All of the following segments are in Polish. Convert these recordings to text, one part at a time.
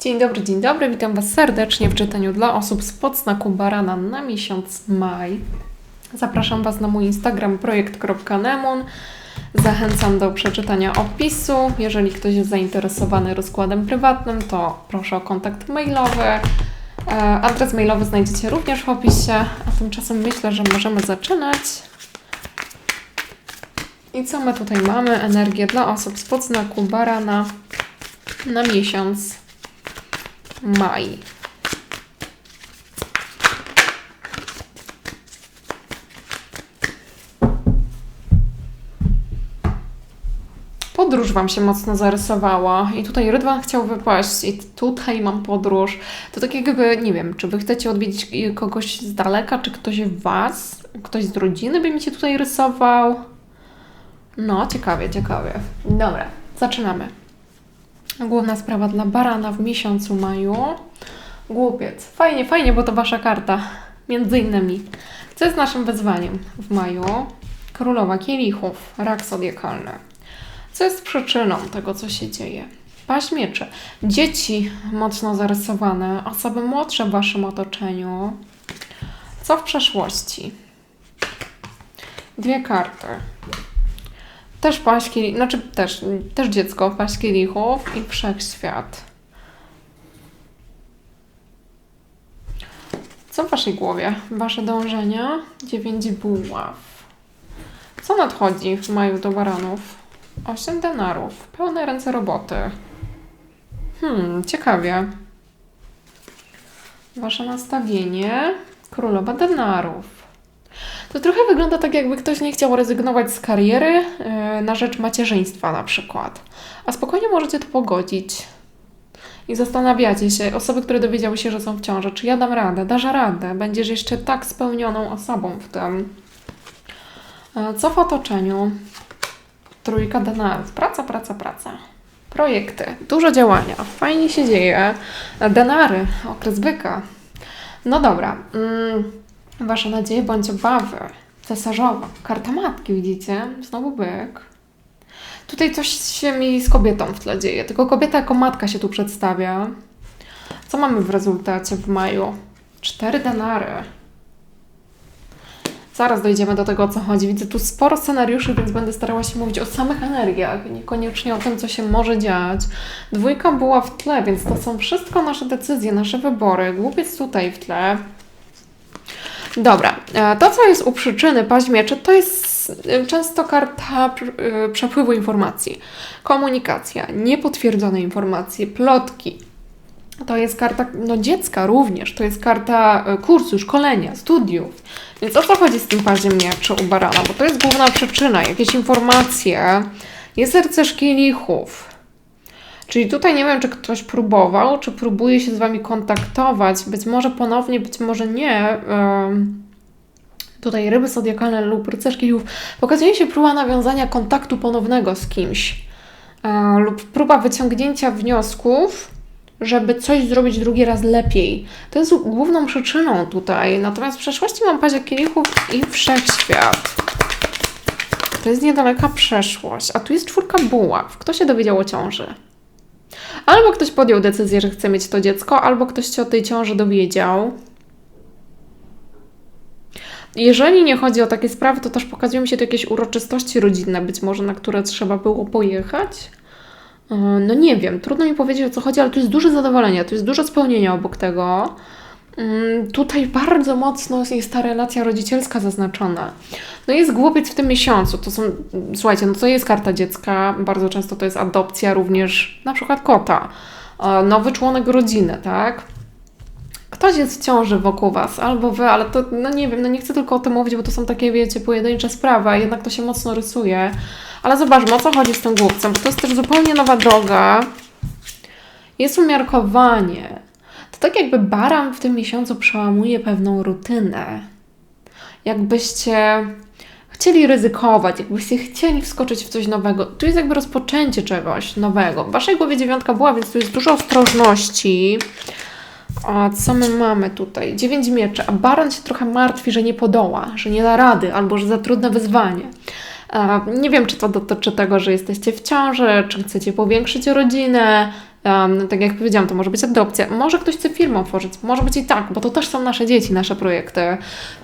Dzień dobry, dzień dobry. Witam Was serdecznie w czytaniu dla osób z podznaku barana na miesiąc maj. Zapraszam Was na mój Instagram projekt.nemon. Zachęcam do przeczytania opisu. Jeżeli ktoś jest zainteresowany rozkładem prywatnym, to proszę o kontakt mailowy. E, Adres mailowy znajdziecie również w opisie, a tymczasem myślę, że możemy zaczynać. I co my tutaj mamy? Energię dla osób z podznaku barana na miesiąc maj. Podróż Wam się mocno zarysowała i tutaj Rydwan chciał wypaść i tutaj mam podróż. To tak jakby, nie wiem, czy Wy chcecie odwiedzić kogoś z daleka, czy ktoś Was, ktoś z rodziny by mi się tutaj rysował. No, ciekawie, ciekawie. Dobra, zaczynamy. Główna sprawa dla barana w miesiącu maju. Głupiec. Fajnie, fajnie, bo to wasza karta. Między innymi. Co jest naszym wyzwaniem w maju? Królowa kielichów, rak zodiakalny. Co jest przyczyną tego, co się dzieje? Paść mieczy. Dzieci mocno zarysowane, osoby młodsze w waszym otoczeniu. Co w przeszłości? Dwie karty. Też paść znaczy też, też dziecko, paść kielichów i wszechświat. Co w waszej głowie? Wasze dążenia? Dziewięć buław. Co nadchodzi w maju do baranów? Osiem denarów. Pełne ręce roboty. Hmm, ciekawie. Wasze nastawienie? Królowa denarów. To trochę wygląda tak, jakby ktoś nie chciał rezygnować z kariery yy, na rzecz macierzyństwa na przykład. A spokojnie możecie to pogodzić. I zastanawiacie się, osoby, które dowiedziały się, że są w ciąży, czy ja dam radę, dasz radę, będziesz jeszcze tak spełnioną osobą w tym. Yy, co w otoczeniu? Trójka denarów. Praca, praca, praca. Projekty, dużo działania, fajnie się dzieje. Denary, okres byka. No dobra. Mm. Wasze nadzieje bądź obawy. Cesarzowa. Karta matki, widzicie? Znowu byk. Tutaj coś się mi z kobietą w tle dzieje, tylko kobieta jako matka się tu przedstawia. Co mamy w rezultacie w maju? Cztery denary. Zaraz dojdziemy do tego, o co chodzi. Widzę tu sporo scenariuszy, więc będę starała się mówić o samych energiach, niekoniecznie o tym, co się może dziać. Dwójka była w tle, więc to są wszystko nasze decyzje, nasze wybory. Głupiec tutaj w tle. Dobra, to co jest u przyczyny paź mieczy, to jest często karta przepływu informacji, komunikacja, niepotwierdzone informacje, plotki. To jest karta no, dziecka również, to jest karta kursu, szkolenia, studiów. Więc o co chodzi z tym paździem mieczy u barana? Bo to jest główna przyczyna, jakieś informacje. Jest rycerz kielichów. Czyli tutaj nie wiem, czy ktoś próbował, czy próbuje się z Wami kontaktować. Być może ponownie, być może nie. Tutaj ryby zodiakalne lub rycerz kielichów. Pokazuje się próba nawiązania kontaktu ponownego z kimś. Lub próba wyciągnięcia wniosków, żeby coś zrobić drugi raz lepiej. To jest główną przyczyną tutaj. Natomiast w przeszłości mam paździerz kielichów i wszechświat. To jest niedaleka przeszłość. A tu jest czwórka buław. Kto się dowiedział o ciąży? Albo ktoś podjął decyzję, że chce mieć to dziecko, albo ktoś się o tej ciąży dowiedział. Jeżeli nie chodzi o takie sprawy, to też pokazują się tu jakieś uroczystości rodzinne, być może na które trzeba było pojechać. No nie wiem, trudno mi powiedzieć o co chodzi, ale tu jest duże zadowolenie, tu jest dużo spełnienia obok tego. Tutaj bardzo mocno jest ta relacja rodzicielska zaznaczona. No jest głupiec w tym miesiącu. To są, słuchajcie, no to jest karta dziecka. Bardzo często to jest adopcja również na przykład kota. Nowy członek rodziny, tak? Ktoś jest w ciąży wokół Was, albo Wy, ale to, no nie wiem, no nie chcę tylko o tym mówić, bo to są takie, wiecie, pojedyncze sprawy, jednak to się mocno rysuje. Ale zobaczmy, o co chodzi z tym głupcem, bo to jest też zupełnie nowa droga. Jest umiarkowanie. To tak jakby baran w tym miesiącu przełamuje pewną rutynę. Jakbyście chcieli ryzykować, jakbyście chcieli wskoczyć w coś nowego. Tu jest jakby rozpoczęcie czegoś nowego. W Waszej głowie dziewiątka była, więc tu jest dużo ostrożności. A co my mamy tutaj? Dziewięć mieczy, a baran się trochę martwi, że nie podoła, że nie da rady, albo że za trudne wyzwanie. Nie wiem, czy to dotyczy tego, że jesteście w ciąży, czy chcecie powiększyć rodzinę, Um, tak jak powiedziałam, to może być adopcja, może ktoś chce firmę otworzyć, może być i tak, bo to też są nasze dzieci, nasze projekty.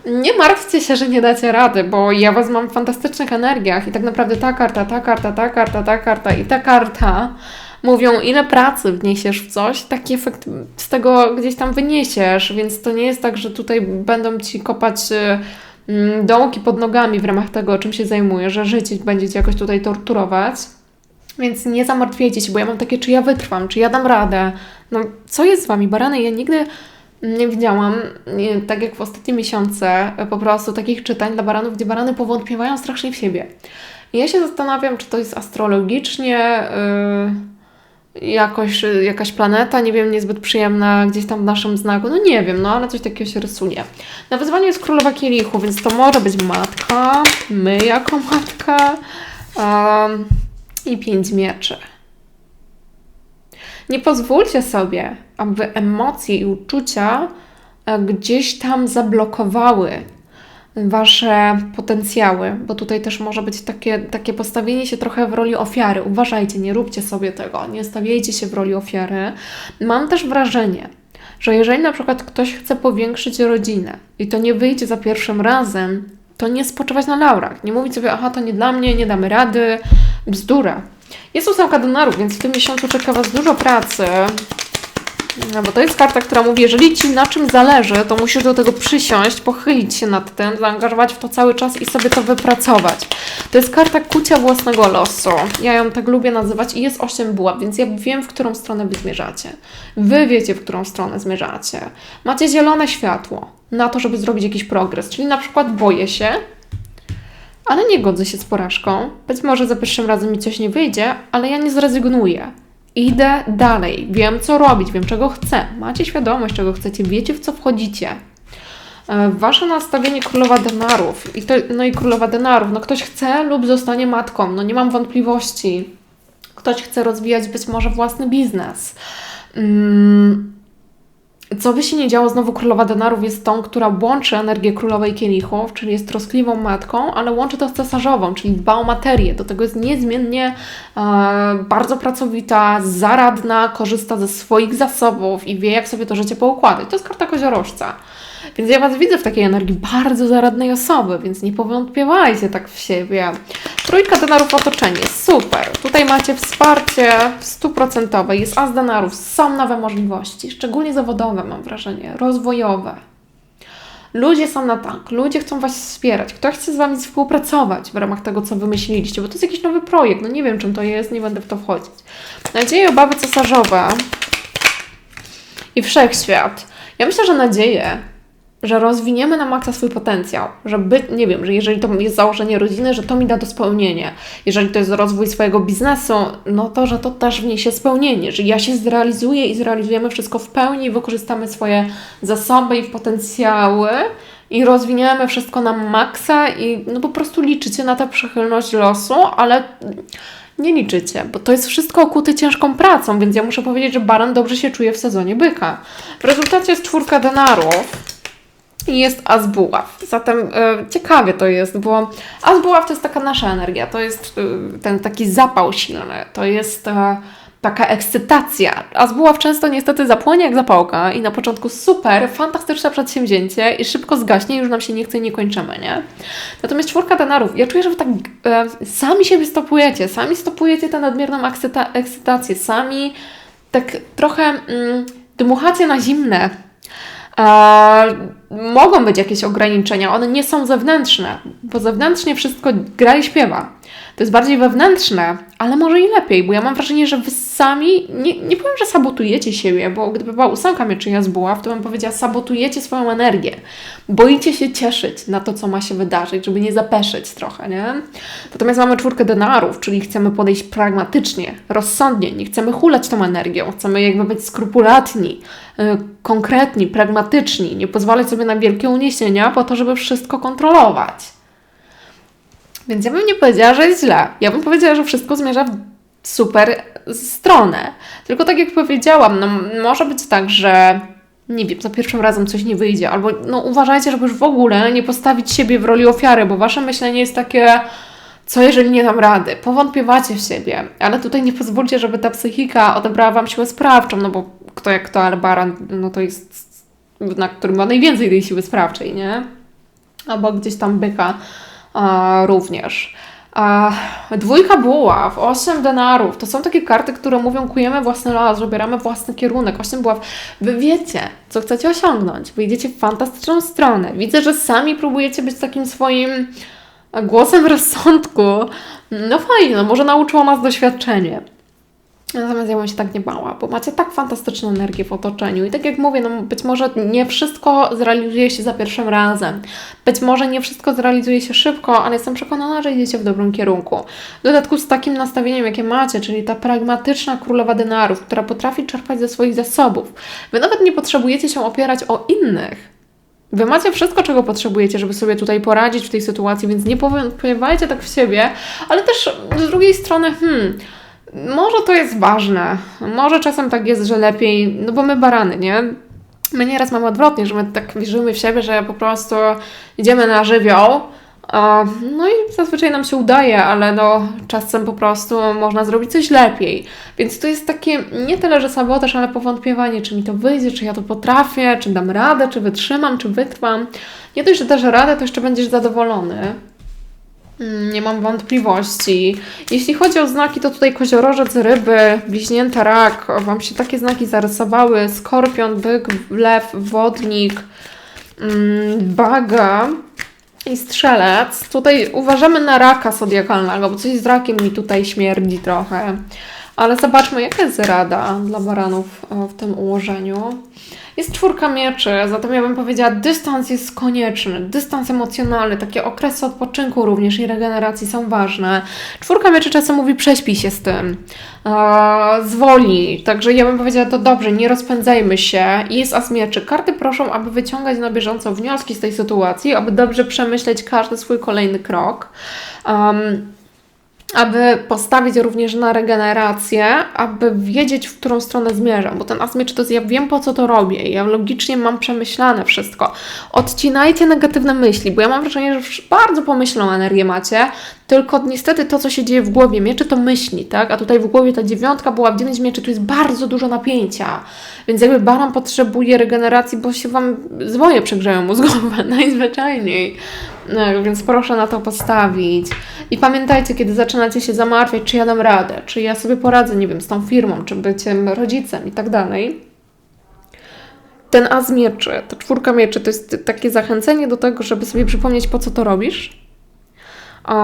Nie martwcie się, że nie dacie rady, bo ja Was mam w fantastycznych energiach i tak naprawdę ta karta, ta karta, ta karta, ta karta i ta karta mówią, ile pracy wniesiesz w coś, taki efekt z tego gdzieś tam wyniesiesz, więc to nie jest tak, że tutaj będą Ci kopać y, dołki pod nogami w ramach tego, czym się zajmujesz, że życie będziecie jakoś tutaj torturować. Więc nie zamartwiajcie się, bo ja mam takie, czy ja wytrwam, czy ja dam radę. No, co jest z Wami, barany? Ja nigdy nie widziałam, nie, tak jak w ostatnie miesiące, po prostu takich czytań dla baranów, gdzie barany powątpiewają strasznie w siebie. I ja się zastanawiam, czy to jest astrologicznie yy, jakoś, jakaś planeta, nie wiem, niezbyt przyjemna gdzieś tam w naszym znaku, no nie wiem, no ale coś takiego się rysuje. Na wyzwaniu jest królowa kielichu, więc to może być matka, my jako matka. Um, i pięć mieczy. Nie pozwólcie sobie, aby emocje i uczucia e, gdzieś tam zablokowały Wasze potencjały, bo tutaj też może być takie, takie postawienie się trochę w roli ofiary. Uważajcie, nie róbcie sobie tego, nie stawiajcie się w roli ofiary. Mam też wrażenie, że jeżeli na przykład ktoś chce powiększyć rodzinę i to nie wyjdzie za pierwszym razem, to nie spoczywać na laurach. Nie mówić sobie, aha, to nie dla mnie, nie damy rady. Bzdura. Jest ósemka donarów, więc w tym miesiącu czeka Was dużo pracy. No bo to jest karta, która mówi, jeżeli Ci na czym zależy, to musisz do tego przysiąść, pochylić się nad tym, zaangażować w to cały czas i sobie to wypracować. To jest karta kucia własnego losu. Ja ją tak lubię nazywać i jest 8 buław, więc ja wiem, w którą stronę Wy zmierzacie. Wy wiecie, w którą stronę zmierzacie. Macie zielone światło na to, żeby zrobić jakiś progres, czyli na przykład boję się, ale nie godzę się z porażką. Być może za pierwszym razem mi coś nie wyjdzie, ale ja nie zrezygnuję. Idę dalej, wiem co robić, wiem czego chcę. Macie świadomość, czego chcecie, wiecie w co wchodzicie. E, wasze nastawienie królowa denarów i to, no i królowa denarów, no ktoś chce lub zostanie matką, no nie mam wątpliwości. Ktoś chce rozwijać być może własny biznes. Mm, co by się nie działo, znowu królowa denarów jest tą, która łączy energię królowej kielichów, czyli jest troskliwą matką, ale łączy to z cesarzową, czyli dba o materię. Do tego jest niezmiennie e, bardzo pracowita, zaradna, korzysta ze swoich zasobów i wie, jak sobie to życie poukładać. To jest karta koziorożca. Więc ja Was widzę w takiej energii bardzo zaradnej osoby, więc nie powątpiewajcie tak w siebie. Trójka denarów otoczenie, super. Tutaj macie wsparcie stuprocentowe, jest as denarów, są nowe możliwości, szczególnie zawodowe mam wrażenie, rozwojowe. Ludzie są na tak, ludzie chcą Was wspierać, ktoś chce z Wami współpracować w ramach tego, co wymyśliliście, bo to jest jakiś nowy projekt, no nie wiem czym to jest, nie będę w to wchodzić. Nadzieje, obawy cesarzowe i wszechświat. Ja myślę, że nadzieje że rozwiniemy na maksa swój potencjał, że być, nie wiem, że jeżeli to jest założenie rodziny, że to mi da to spełnienie. Jeżeli to jest rozwój swojego biznesu, no to, że to też wniesie spełnienie, że ja się zrealizuję i zrealizujemy wszystko w pełni wykorzystamy swoje zasoby i potencjały i rozwiniemy wszystko na maksa i no po prostu liczycie na tę przychylność losu, ale nie liczycie, bo to jest wszystko okute ciężką pracą, więc ja muszę powiedzieć, że baran dobrze się czuje w sezonie byka. W rezultacie jest czwórka denarów, jest Azbuław. Zatem e, ciekawie to jest, bo Azbuław to jest taka nasza energia, to jest e, ten taki zapał silny, to jest e, taka ekscytacja. Azbuław często niestety zapłonie jak zapałka i na początku super, fantastyczne przedsięwzięcie i szybko zgaśnie, już nam się nie chce i nie kończymy, nie? Natomiast czwórka denarów, ja czuję, że wy tak e, sami siebie stopujecie, sami stopujecie tę nadmierną ekscyta ekscytację, sami tak trochę mm, dmuchacie na zimne mogą być jakieś ograniczenia, one nie są zewnętrzne, bo zewnętrznie wszystko gra i śpiewa. To jest bardziej wewnętrzne, ale może i lepiej, bo ja mam wrażenie, że wy sami, nie, nie powiem, że sabotujecie siebie, bo gdyby była ósemka mieczy Jazbuław, to bym powiedziała, sabotujecie swoją energię. Boicie się cieszyć na to, co ma się wydarzyć, żeby nie zapeszyć trochę, nie? Natomiast mamy czwórkę denarów, czyli chcemy podejść pragmatycznie, rozsądnie, nie chcemy hulać tą energią, chcemy jakby być skrupulatni, yy, konkretni, pragmatyczni, nie pozwalać sobie na wielkie uniesienia po to, żeby wszystko kontrolować. Więc ja bym nie powiedziała, że jest źle. Ja bym powiedziała, że wszystko zmierza w super stronę. Tylko tak jak powiedziałam, no, może być tak, że nie wiem, za pierwszym razem coś nie wyjdzie, albo no, uważajcie, żeby już w ogóle nie postawić siebie w roli ofiary, bo wasze myślenie jest takie Co jeżeli nie dam rady? Powątpiewacie w siebie, ale tutaj nie pozwólcie, żeby ta psychika odebrała Wam siłę sprawczą, no bo kto jak kto, ale baran, no to jest na którym ma najwięcej tej siły sprawczej, nie? Albo gdzieś tam byka a, również. A, dwójka buław, 8 denarów, to są takie karty, które mówią kujemy własny los, wybieramy własny kierunek, 8 buław. Wy wiecie, co chcecie osiągnąć, wy idziecie w fantastyczną stronę. Widzę, że sami próbujecie być takim swoim głosem rozsądku. No fajnie, no może nauczyło nas doświadczenie. Natomiast ja bym się tak nie bała, bo macie tak fantastyczną energię w otoczeniu. I tak jak mówię, no być może nie wszystko zrealizuje się za pierwszym razem. Być może nie wszystko zrealizuje się szybko, ale jestem przekonana, że idziecie w dobrym kierunku. W dodatku z takim nastawieniem, jakie macie, czyli ta pragmatyczna królowa denarów, która potrafi czerpać ze swoich zasobów. Wy nawet nie potrzebujecie się opierać o innych. Wy macie wszystko, czego potrzebujecie, żeby sobie tutaj poradzić w tej sytuacji, więc nie powątpiewajcie tak w siebie, ale też z drugiej strony, hmm, może to jest ważne. Może czasem tak jest, że lepiej, no bo my barany, nie? My nieraz mamy odwrotnie, że my tak wierzymy w siebie, że po prostu idziemy na żywioł. No i zazwyczaj nam się udaje, ale no czasem po prostu można zrobić coś lepiej. Więc to jest takie nie tyle, że sabotaż, ale powątpiewanie, czy mi to wyjdzie, czy ja to potrafię, czy dam radę, czy wytrzymam, czy wytrwam. Nie dość, że dasz radę, to jeszcze będziesz zadowolony. Mm, Nie mam wątpliwości. Jeśli chodzi o znaki, to tutaj koziorożec, ryby, bliźnięta rak. Wam się takie znaki zarysowały. Skorpion, byk, lew, wodnik, mm, waga i strzelec. Tutaj uważamy na raka zodiakalnego, bo coś z rakiem mi tutaj śmierdzi trochę. Ale zobaczmy, jaka jest rada dla baranów w tym ułożeniu. Jest czwórka mieczy, zatem ja bym powiedziała, dystans jest konieczny, dystans emocjonalny, takie okresy odpoczynku również i regeneracji są ważne. Czwórka mieczy czasem mówi, prześpij się z tym, eee, zwolnij, także ja bym powiedziała, to dobrze, nie rozpędzajmy się. I jest as mieczy. Karty proszą, aby wyciągać na bieżąco wnioski z tej sytuacji, aby dobrze przemyśleć każdy swój kolejny krok. Um, aby postawić również na regenerację, aby wiedzieć, w którą stronę zmierzam, bo ten as mieczy to jest, ja wiem po co to robię, ja logicznie mam przemyślane wszystko. Odcinajcie negatywne myśli, bo ja mam wrażenie, że bardzo pomyślną energię macie, tylko niestety to, co się dzieje w głowie mieczy, to myśli, tak? A tutaj w głowie ta dziewiątka była w dziewięć mieczy, tu jest bardzo dużo napięcia, więc jakby baran potrzebuje regeneracji, bo się Wam zwoje przegrzeją mózgowe, najzwyczajniej. Więc proszę na to postawić. I pamiętajcie, kiedy zaczynacie się zamartwiać, czy ja dam radę, czy ja sobie poradzę, nie wiem, z tą firmą, czy byciem rodzicem i tak dalej. Ten as mieczy, ta czwórka mieczy, to jest takie zachęcenie do tego, żeby sobie przypomnieć, po co to robisz. O,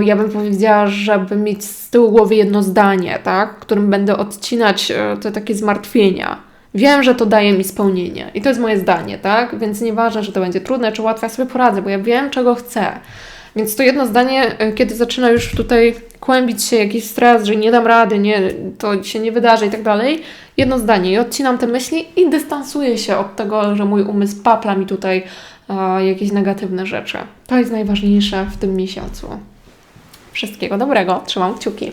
ja bym powiedziała, żeby mieć z tyłu głowy jedno zdanie, tak, którym będę odcinać e, te takie zmartwienia. Wiem, że to daje mi spełnienie i to jest moje zdanie, tak? Więc nieważne, że to będzie trudne czy łatwe, ja sobie poradzę, bo ja wiem, czego chcę. Więc to jedno zdanie, e, kiedy zaczyna już tutaj kłębić się jakiś stres, że nie dam rady, nie, to się nie wydarzy i tak dalej, jedno zdanie i odcinam te myśli i dystansuję się od tego, że mój umysł papla mi tutaj e, jakieś negatywne rzeczy. To jest najważniejsze w tym miesiącu. Wszystkiego dobrego, trzymam kciuki.